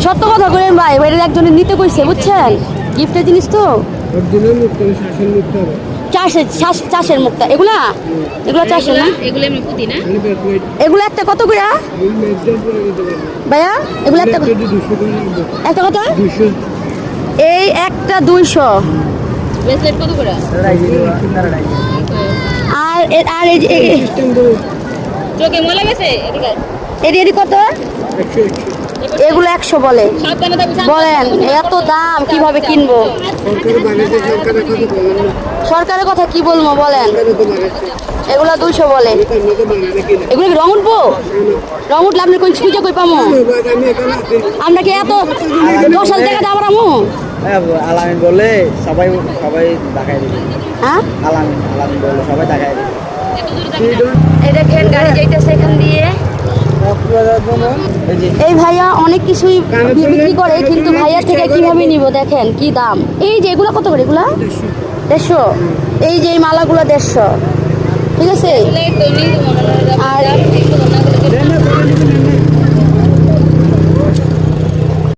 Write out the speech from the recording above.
সত্য কথা বলেন ভাই এবারে একজনের নিতে কইছে বুঝছেন? গিফটের জিনিস তো। চাষের চাষ- চাষের মুক্তা এগুলা? এগুলা চাষের না? এগুলো একটা কত ভাইয়া এগুলো একটা একটা এই একটা দুইশো। আর আর এই যে চোখে মলা গেছে? এদিকে কত? এগুলো একশো বলে। বলেন এত দাম কীভাবে কিনবো? সরকারের কথা কি বলব বলেন? এগুলো দুইশো বলে। এগুলো কি রং উঠবো রং উঠলে আপনি কোন খুঁজে কই পামো? আমরা কি এত দশ হাজার টাকা দাম আমু হ্যাঁ আলামিন বললে সবাই সবাই দেখাই দিবে। হ্যাঁ? আলামিন আলামিন বললে সবাই দেখাই দিবে। এই দেখেন গাড়ি যাইতেছে এখান দিয়ে। এই ভাইয়া অনেক কিছুই বিক্রি করে, কিন্তু ভাইয়া থেকে কীভাবে নিব দেখেন, কি দাম? এই যে এগুলো কত করে এগুলা? দেড়শো। এই যে এই মালাগুলো দেড়শো। ঠিক আছে? আর